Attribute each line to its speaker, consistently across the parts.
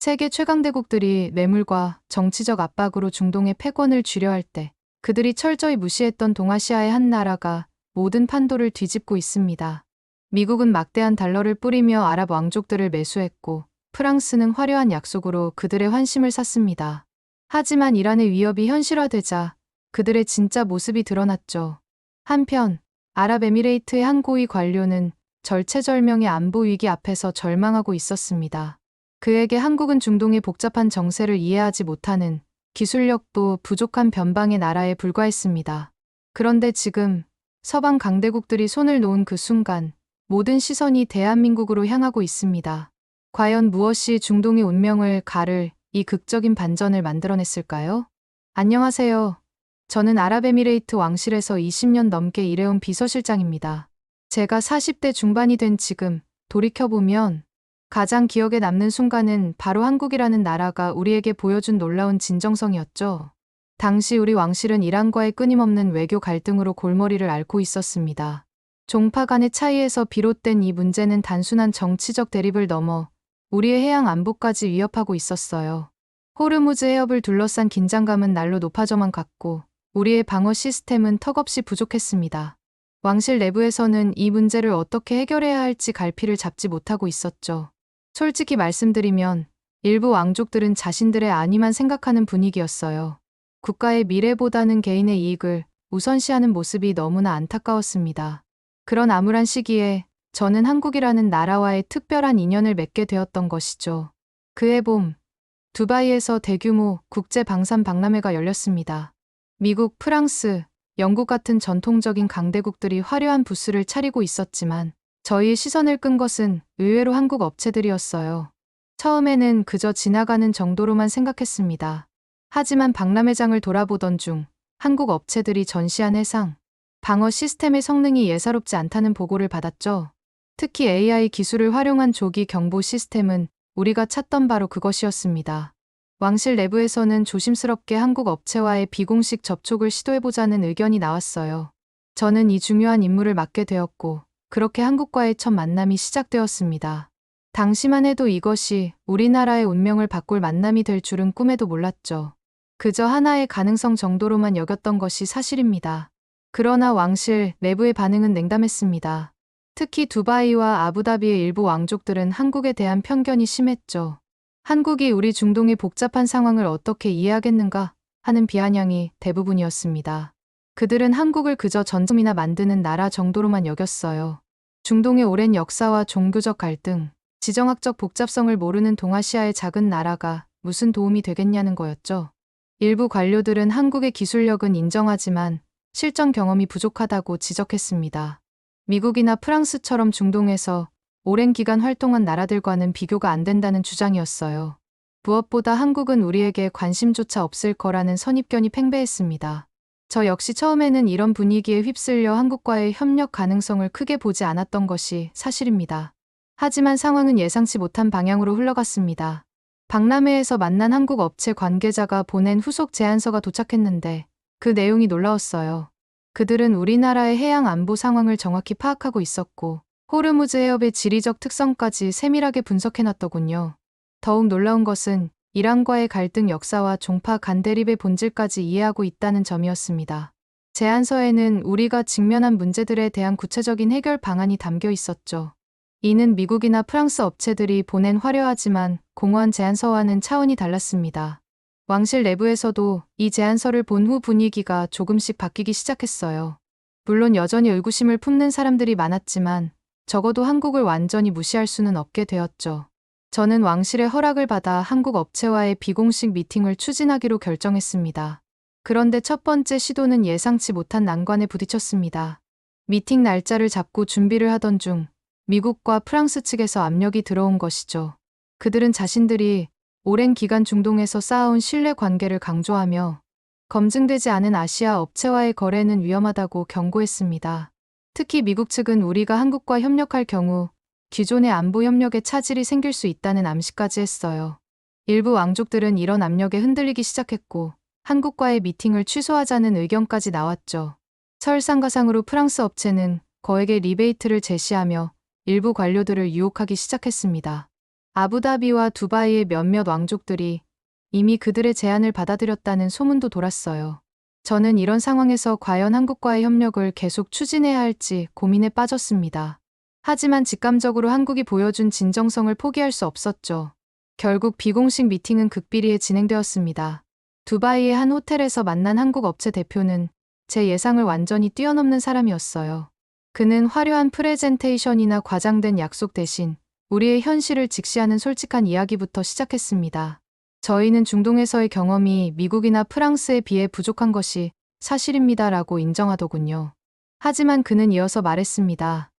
Speaker 1: 세계 최강대국들이 뇌물과 정치적 압박으로 중동의 패권을 쥐려 할 때 그들이 철저히 무시했던 동아시아의 한 나라가 모든 판도를 뒤집고 있습니다. 미국은 막대한 달러를 뿌리며 아랍 왕족들을 매수했고 프랑스는 화려한 약속으로 그들의 환심을 샀습니다. 하지만 이란의 위협이 현실화되자 그들의 진짜 모습이 드러났죠. 한편 아랍에미레이트의 한 고위 관료는 절체절명의 안보 위기 앞에서 절망하고 있었습니다. 그에게 한국은 중동의 복잡한 정세를 이해하지 못하는 기술력도 부족한 변방의 나라에 불과했습니다. 그런데 지금 서방 강대국들이 손을 놓은 그 순간 모든 시선이 대한민국으로 향하고 있습니다. 과연 무엇이 중동의 운명을 가를 이 극적인 반전을 만들어냈을까요? 안녕하세요. 저는 아랍에미레이트 왕실에서 20년 넘게 일해온 비서실장입니다. 제가 40대 중반이 된 지금 돌이켜보면 가장 기억에 남는 순간은 바로 한국이라는 나라가 우리에게 보여준 놀라운 진정성이었죠. 당시 우리 왕실은 이란과의 끊임없는 외교 갈등으로 골머리를 앓고 있었습니다. 종파 간의 차이에서 비롯된 이 문제는 단순한 정치적 대립을 넘어 우리의 해양 안보까지 위협하고 있었어요. 호르무즈 해협을 둘러싼 긴장감은 날로 높아져만 갔고 우리의 방어 시스템은 턱없이 부족했습니다. 왕실 내부에서는 이 문제를 어떻게 해결해야 할지 갈피를 잡지 못하고 있었죠. 솔직히 말씀드리면 일부 왕족들은 자신들의 안위만 생각하는 분위기였어요. 국가의 미래보다는 개인의 이익을 우선시하는 모습이 너무나 안타까웠습니다. 그런 암울한 시기에 저는 한국이라는 나라와의 특별한 인연을 맺게 되었던 것이죠. 그해 봄, 두바이에서 대규모 국제 방산 박람회가 열렸습니다. 미국, 프랑스, 영국 같은 전통적인 강대국들이 화려한 부스를 차리고 있었지만 저희의 시선을 끈 것은 의외로 한국 업체들이었어요. 처음에는 그저 지나가는 정도로만 생각했습니다. 하지만 박람회장을 돌아보던 중 한국 업체들이 전시한 해상, 방어 시스템의 성능이 예사롭지 않다는 보고를 받았죠. 특히 AI 기술을 활용한 조기 경보 시스템은 우리가 찾던 바로 그것이었습니다. 왕실 내부에서는 조심스럽게 한국 업체와의 비공식 접촉을 시도해보자는 의견이 나왔어요. 저는 이 중요한 임무를 맡게 되었고, 그렇게 한국과의 첫 만남이 시작되었습니다. 당시만 해도 이것이 우리나라의 운명을 바꿀 만남이 될 줄은 꿈에도 몰랐죠. 그저 하나의 가능성 정도로만 여겼던 것이 사실입니다. 그러나 왕실 내부의 반응은 냉담했습니다. 특히 두바이와 아부다비의 일부 왕족들은 한국에 대한 편견이 심했죠. 한국이 우리 중동의 복잡한 상황을 어떻게 이해하겠는가 하는 비아냥이 대부분이었습니다. 그들은 한국을 그저 전점이나 만드는 나라 정도로만 여겼어요. 중동의 오랜 역사와 종교적 갈등, 지정학적 복잡성을 모르는 동아시아의 작은 나라가 무슨 도움이 되겠냐는 거였죠. 일부 관료들은 한국의 기술력은 인정하지만 실전 경험이 부족하다고 지적했습니다. 미국이나 프랑스처럼 중동에서 오랜 기간 활동한 나라들과는 비교가 안 된다는 주장이었어요. 무엇보다 한국은 우리에게 관심조차 없을 거라는 선입견이 팽배했습니다. 저 역시 처음에는 이런 분위기에 휩쓸려 한국과의 협력 가능성을 크게 보지 않았던 것이 사실입니다. 하지만 상황은 예상치 못한 방향으로 흘러갔습니다. 박람회에서 만난 한국 업체 관계자가 보낸 후속 제안서가 도착했는데 그 내용이 놀라웠어요. 그들은 우리나라의 해양 안보 상황을 정확히 파악하고 있었고 호르무즈 해협의 지리적 특성까지 세밀하게 분석해놨더군요. 더욱 놀라운 것은 이란과의 갈등 역사와 종파 간대립의 본질까지 이해하고 있다는 점이었습니다. 제안서에는 우리가 직면한 문제들에 대한 구체적인 해결 방안이 담겨 있었죠. 이는 미국이나 프랑스 업체들이 보낸 화려하지만 공허한 제안서와는 차원이 달랐습니다. 왕실 내부에서도 이 제안서를 본 후 분위기가 조금씩 바뀌기 시작했어요. 물론 여전히 의구심을 품는 사람들이 많았지만 적어도 한국을 완전히 무시할 수는 없게 되었죠. 저는 왕실의 허락을 받아 한국 업체와의 비공식 미팅을 추진하기로 결정했습니다. 그런데 첫 번째 시도는 예상치 못한 난관에 부딪혔습니다. 미팅 날짜를 잡고 준비를 하던 중 미국과 프랑스 측에서 압력이 들어온 것이죠. 그들은 자신들이 오랜 기간 중동에서 쌓아온 신뢰 관계를 강조하며 검증되지 않은 아시아 업체와의 거래는 위험하다고 경고했습니다. 특히 미국 측은 우리가 한국과 협력할 경우 기존의 안보 협력에 차질이 생길 수 있다는 암시까지 했어요. 일부 왕족들은 이런 압력에 흔들리기 시작했고 한국과의 미팅을 취소하자는 의견까지 나왔죠. 설상가상으로 프랑스 업체는 거액의 리베이트를 제시하며 일부 관료들을 유혹하기 시작했습니다. 아부다비와 두바이의 몇몇 왕족들이 이미 그들의 제안을 받아들였다는 소문도 돌았어요. 저는 이런 상황에서 과연 한국과의 협력을 계속 추진해야 할지 고민에 빠졌습니다. 하지만 직감적으로 한국이 보여준 진정성을 포기할 수 없었죠. 결국 비공식 미팅은 극비리에 진행되었습니다. 두바이의 한 호텔에서 만난 한국 업체 대표는 제 예상을 완전히 뛰어넘는 사람이었어요. 그는 화려한 프레젠테이션이나 과장된 약속 대신 우리의 현실을 직시하는 솔직한 이야기부터 시작했습니다. 저희는 중동에서의 경험이 미국이나 프랑스에 비해 부족한 것이 사실입니다라고 인정하더군요. 하지만 그는 이어서 말했습니다.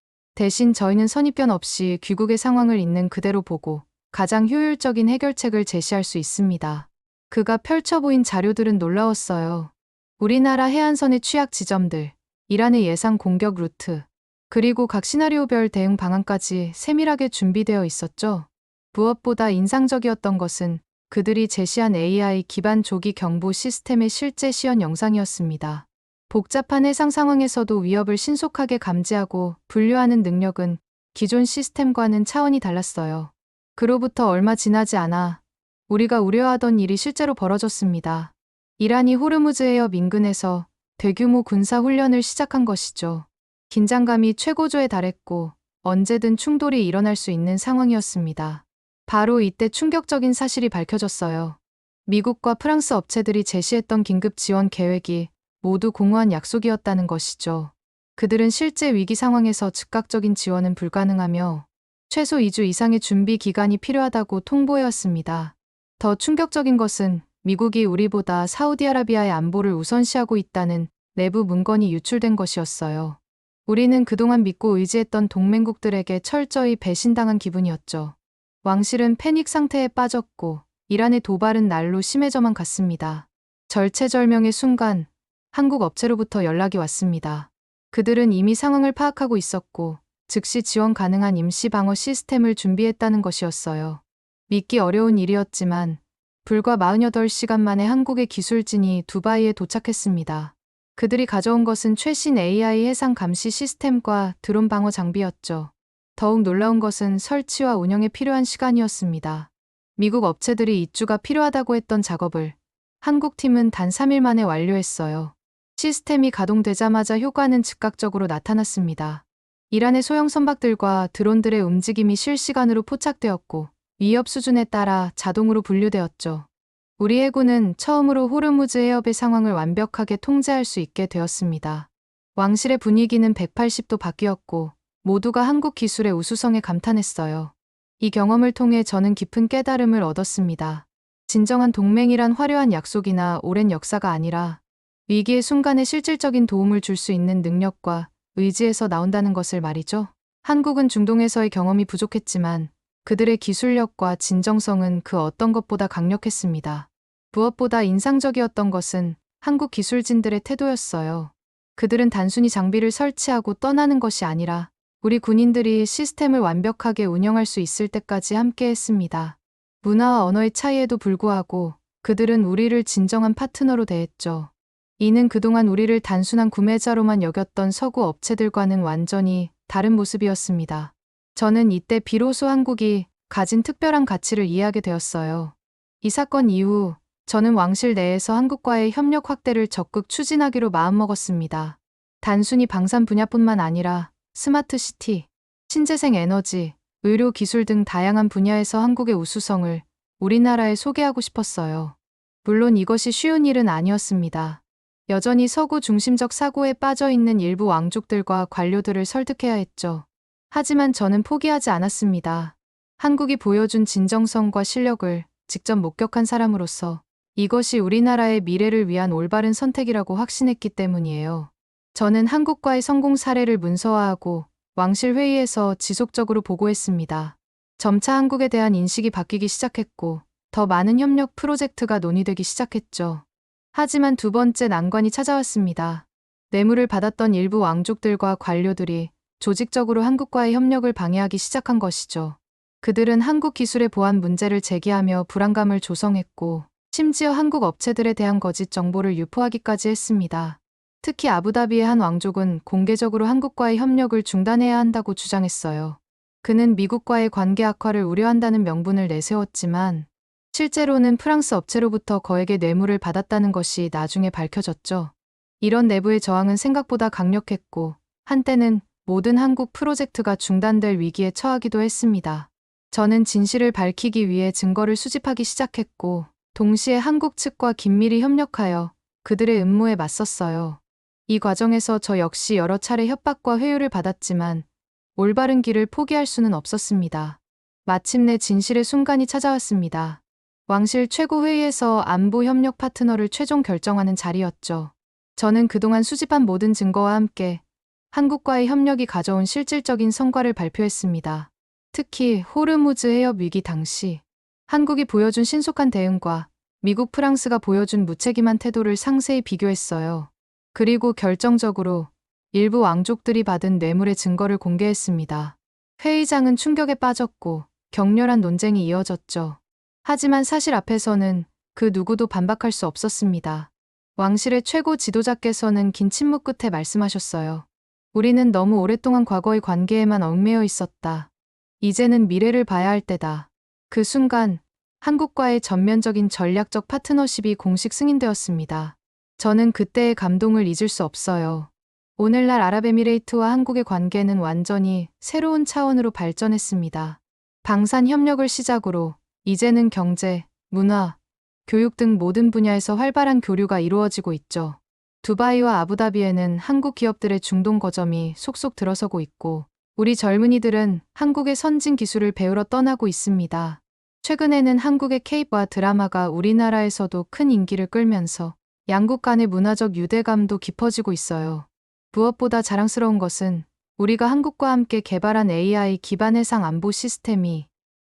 Speaker 1: 대신 저희는 선입견 없이 귀국의 상황을 있는 그대로 보고 가장 효율적인 해결책을 제시할 수 있습니다. 그가 펼쳐 보인 자료들은 놀라웠어요. 우리나라 해안선의 취약 지점들, 이란의 예상 공격 루트, 그리고 각 시나리오별 대응 방안까지 세밀하게 준비되어 있었죠. 무엇보다 인상적이었던 것은 그들이 제시한 AI 기반 조기 경보 시스템의 실제 시연 영상이었습니다. 복잡한 해상 상황에서도 위협을 신속하게 감지하고 분류하는 능력은 기존 시스템과는 차원이 달랐어요. 그로부터 얼마 지나지 않아 우리가 우려하던 일이 실제로 벌어졌습니다. 이란이 호르무즈 해협 인근에서 대규모 군사 훈련을 시작한 것이죠. 긴장감이 최고조에 달했고 언제든 충돌이 일어날 수 있는 상황이었습니다. 바로 이때 충격적인 사실이 밝혀졌어요. 미국과 프랑스 업체들이 제시했던 긴급 지원 계획이 모두 공허한 약속이었다는 것이죠. 그들은 실제 위기 상황에서 즉각적인 지원은 불가능하며 최소 2주 이상의 준비 기간이 필요하다고 통보해왔습니다. 더 충격적인 것은 미국이 우리보다 사우디아라비아의 안보를 우선시하고 있다는 내부 문건이 유출된 것이었어요. 우리는 그동안 믿고 의지했던 동맹국들에게 철저히 배신당한 기분이었죠. 왕실은 패닉 상태에 빠졌고 이란의 도발은 날로 심해져만 갔습니다. 절체절명의 순간 한국 업체로부터 연락이 왔습니다. 그들은 이미 상황을 파악하고 있었고 즉시 지원 가능한 임시 방어 시스템을 준비했다는 것이었어요. 믿기 어려운 일이었지만 불과 48시간 만에 한국의 기술진이 두바이에 도착했습니다. 그들이 가져온 것은 최신 AI 해상 감시 시스템과 드론 방어 장비였죠. 더욱 놀라운 것은 설치와 운영에 필요한 시간이었습니다. 미국 업체들이 입주가 필요하다고 했던 작업을 한국 팀은 단 3일 만에 완료했어요. 시스템이 가동되자마자 효과는 즉각적으로 나타났습니다. 이란의 소형 선박들과 드론들의 움직임이 실시간으로 포착되었고 위협 수준에 따라 자동으로 분류되었죠. 우리 해군은 처음으로 호르무즈 해협의 상황을 완벽하게 통제할 수 있게 되었습니다. 왕실의 분위기는 180도 바뀌었고 모두가 한국 기술의 우수성에 감탄했어요. 이 경험을 통해 저는 깊은 깨달음을 얻었습니다. 진정한 동맹이란 화려한 약속이나 오랜 역사가 아니라 위기의 순간에 실질적인 도움을 줄 수 있는 능력과 의지에서 나온다는 것을 말이죠. 한국은 중동에서의 경험이 부족했지만 그들의 기술력과 진정성은 그 어떤 것보다 강력했습니다. 무엇보다 인상적이었던 것은 한국 기술진들의 태도였어요. 그들은 단순히 장비를 설치하고 떠나는 것이 아니라 우리 군인들이 시스템을 완벽하게 운영할 수 있을 때까지 함께 했습니다. 문화와 언어의 차이에도 불구하고 그들은 우리를 진정한 파트너로 대했죠. 이는 그동안 우리를 단순한 구매자로만 여겼던 서구 업체들과는 완전히 다른 모습이었습니다. 저는 이때 비로소 한국이 가진 특별한 가치를 이해하게 되었어요. 이 사건 이후 저는 왕실 내에서 한국과의 협력 확대를 적극 추진하기로 마음먹었습니다. 단순히 방산 분야뿐만 아니라 스마트 시티, 신재생 에너지, 의료 기술 등 다양한 분야에서 한국의 우수성을 우리나라에 소개하고 싶었어요. 물론 이것이 쉬운 일은 아니었습니다. 여전히 서구 중심적 사고에 빠져 있는 일부 왕족들과 관료들을 설득해야 했죠. 하지만 저는 포기하지 않았습니다. 한국이 보여준 진정성과 실력을 직접 목격한 사람으로서 이것이 우리나라의 미래를 위한 올바른 선택이라고 확신했기 때문이에요. 저는 한국과의 성공 사례를 문서화하고 왕실 회의에서 지속적으로 보고했습니다. 점차 한국에 대한 인식이 바뀌기 시작했고 더 많은 협력 프로젝트가 논의되기 시작했죠. 하지만 두 번째 난관이 찾아왔습니다. 뇌물을 받았던 일부 왕족들과 관료들이 조직적으로 한국과의 협력을 방해하기 시작한 것이죠. 그들은 한국 기술의 보안 문제를 제기하며 불안감을 조성했고 심지어 한국 업체들에 대한 거짓 정보를 유포하기까지 했습니다. 특히 아부다비의 한 왕족은 공개적으로 한국과의 협력을 중단해야 한다고 주장했어요. 그는 미국과의 관계 악화를 우려한다는 명분을 내세웠지만 실제로는 프랑스 업체로부터 거액의 뇌물을 받았다는 것이 나중에 밝혀졌죠. 이런 내부의 저항은 생각보다 강력했고 한때는 모든 한국 프로젝트가 중단될 위기에 처하기도 했습니다. 저는 진실을 밝히기 위해 증거를 수집하기 시작했고 동시에 한국 측과 긴밀히 협력하여 그들의 음모에 맞섰어요. 이 과정에서 저 역시 여러 차례 협박과 회유를 받았지만 올바른 길을 포기할 수는 없었습니다. 마침내 진실의 순간이 찾아왔습니다. 왕실 최고회의에서 안보 협력 파트너를 최종 결정하는 자리였죠. 저는 그동안 수집한 모든 증거와 함께 한국과의 협력이 가져온 실질적인 성과를 발표했습니다. 특히 호르무즈 해협 위기 당시 한국이 보여준 신속한 대응과 미국 프랑스가 보여준 무책임한 태도를 상세히 비교했어요. 그리고 결정적으로 일부 왕족들이 받은 뇌물의 증거를 공개했습니다. 회의장은 충격에 빠졌고 격렬한 논쟁이 이어졌죠. 하지만 사실 앞에서는 그 누구도 반박할 수 없었습니다. 왕실의 최고 지도자께서는 긴 침묵 끝에 말씀하셨어요. 우리는 너무 오랫동안 과거의 관계에만 얽매여 있었다. 이제는 미래를 봐야 할 때다. 그 순간 한국과의 전면적인 전략적 파트너십이 공식 승인되었습니다. 저는 그때의 감동을 잊을 수 없어요. 오늘날 아랍에미레이트와 한국의 관계는 완전히 새로운 차원으로 발전했습니다. 방산 협력을 시작으로 이제는 경제, 문화, 교육 등 모든 분야에서 활발한 교류가 이루어지고 있죠. 두바이와 아부다비에는 한국 기업들의 중동 거점이 속속 들어서고 있고 우리 젊은이들은 한국의 선진 기술을 배우러 떠나고 있습니다. 최근에는 한국의 케이프와 드라마가 우리나라에서도 큰 인기를 끌면서 양국 간의 문화적 유대감도 깊어지고 있어요. 무엇보다 자랑스러운 것은 우리가 한국과 함께 개발한 AI 기반 해상 안보 시스템이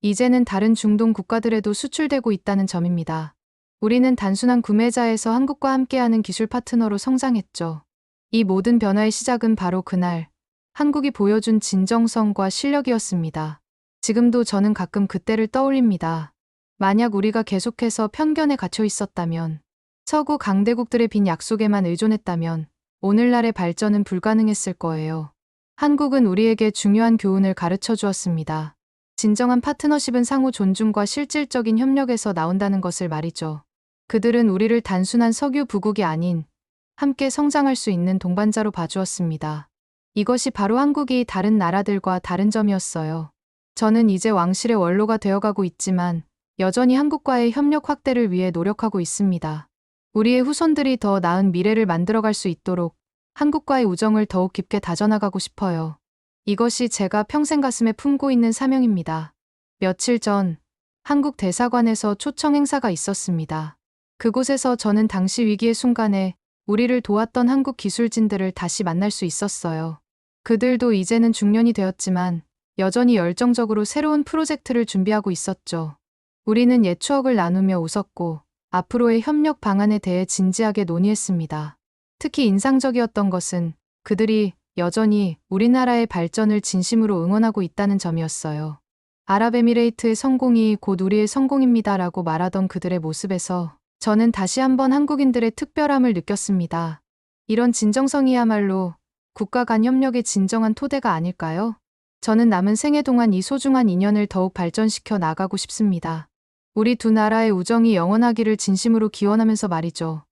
Speaker 1: 이제는 다른 중동 국가들에도 수출되고 있다는 점입니다. 우리는 단순한 구매자에서 한국과 함께하는 기술 파트너로 성장했죠. 이 모든 변화의 시작은 바로 그날 한국이 보여준 진정성과 실력이었습니다. 지금도 저는 가끔 그때를 떠올립니다. 만약 우리가 계속해서 편견에 갇혀 있었다면, 서구 강대국들의 빈 약속에만 의존했다면, 오늘날의 발전은 불가능했을 거예요. 한국은 우리에게 중요한 교훈을 가르쳐 주었습니다. 진정한 파트너십은 상호 존중과 실질적인 협력에서 나온다는 것을 말이죠. 그들은 우리를 단순한 석유 부국이 아닌 함께 성장할 수 있는 동반자로 봐주었습니다. 이것이 바로 한국이 다른 나라들과 다른 점이었어요. 저는 이제 왕실의 원로가 되어가고 있지만 여전히 한국과의 협력 확대를 위해 노력하고 있습니다. 우리의 후손들이 더 나은 미래를 만들어갈 수 있도록 한국과의 우정을 더욱 깊게 다져나가고 싶어요. 이것이 제가 평생 가슴에 품고 있는 사명입니다. 며칠 전 한국 대사관에서 초청 행사가 있었습니다. 그곳에서 저는 당시 위기의 순간에 우리를 도왔던 한국 기술진들을 다시 만날 수 있었어요. 그들도 이제는 중년이 되었지만 여전히 열정적으로 새로운 프로젝트를 준비하고 있었죠. 우리는 옛 추억을 나누며 웃었고 앞으로의 협력 방안에 대해 진지하게 논의했습니다. 특히 인상적이었던 것은 그들이 여전히 우리나라의 발전을 진심으로 응원하고 있다는 점이었어요. 아랍에미레이트의 성공이 곧 우리의 성공입니다라고 말하던 그들의 모습에서 저는 다시 한번 한국인들의 특별함을 느꼈습니다. 이런 진정성이야말로 국가 간 협력의 진정한 토대가 아닐까요? 저는 남은 생애 동안 이 소중한 인연을 더욱 발전시켜 나가고 싶습니다. 우리 두 나라의 우정이 영원하기를 진심으로 기원하면서 말이죠.